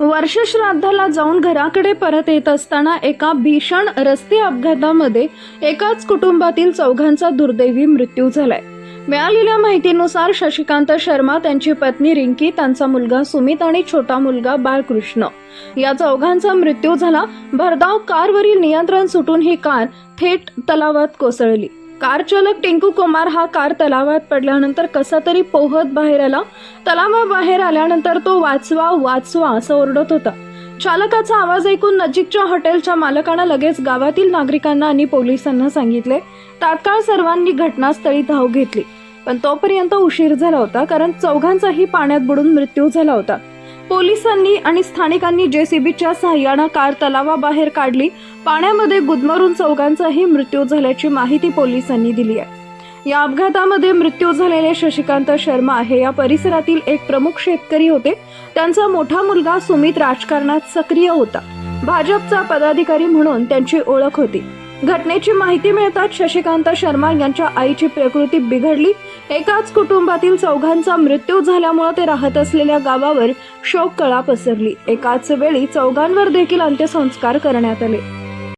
वर्षश्राद्धाला जाऊन घराकडे परत येत असताना एका भीषण रस्ते अपघातामध्ये एकाच कुटुंबातील चौघांचा दुर्दैवी मृत्यू झालाय. मिळालेल्या माहितीनुसार शशिकांत शर्मा त्यांची पत्नी रिंकी त्यांचा मुलगा सुमित आणि छोटा मुलगा बाळकृष्ण. या चौघांचा मृत्यू झाला. भरधाव कारवरील नियंत्रण सुटून ही कार थेट तलावात कोसळली. कार चालक टिंकू कुमार हा कार तलावात पडल्यानंतर कसा तरी पोहत बाहेर आला. तलावाबाहेर आल्यानंतर तो वाचवा वाचवा असं ओरडत होता. चालकाचा आवाज ऐकून नजीकच्या हॉटेलच्या मालकानं लगेच गावातील नागरिकांना आणि पोलिसांना सांगितले तात्काळ सर्वांनी घटनास्थळी धाव घेतली. पण तोपर्यंत उशीर झाला होता कारण चौघांचाही पाण्यात बुडून मृत्यू झाला होता. पोलिसांनी आणि स्थानिकांनी जेसीबीच्या सहाय्यानं कार तलावाबाहेर काढली. पाण्यामध्ये गुदमरून चौघांचाही मृत्यू झाल्याची माहिती पोलिसांनी दिली आहे. या अपघातामध्ये मृत्यू झालेले शशिकांत शर्मा हे या परिसरातील एक प्रमुख शेतकरी होते. त्यांचा मोठा मुलगा सुमित राजकारणात सक्रिय होता. भाजपचा पदाधिकारी म्हणून त्यांची ओळख होती. घटनेची माहिती मिळताच शशिकांत शर्मा यांच्या आईची प्रकृती बिघडली. एकाच कुटुंबातील चौघांचा मृत्यू झाल्यामुळे ते राहत असलेल्या गावावर शोककळा पसरली. एकाच वेळी चौघांवर देखील अंत्यसंस्कार करण्यात आले.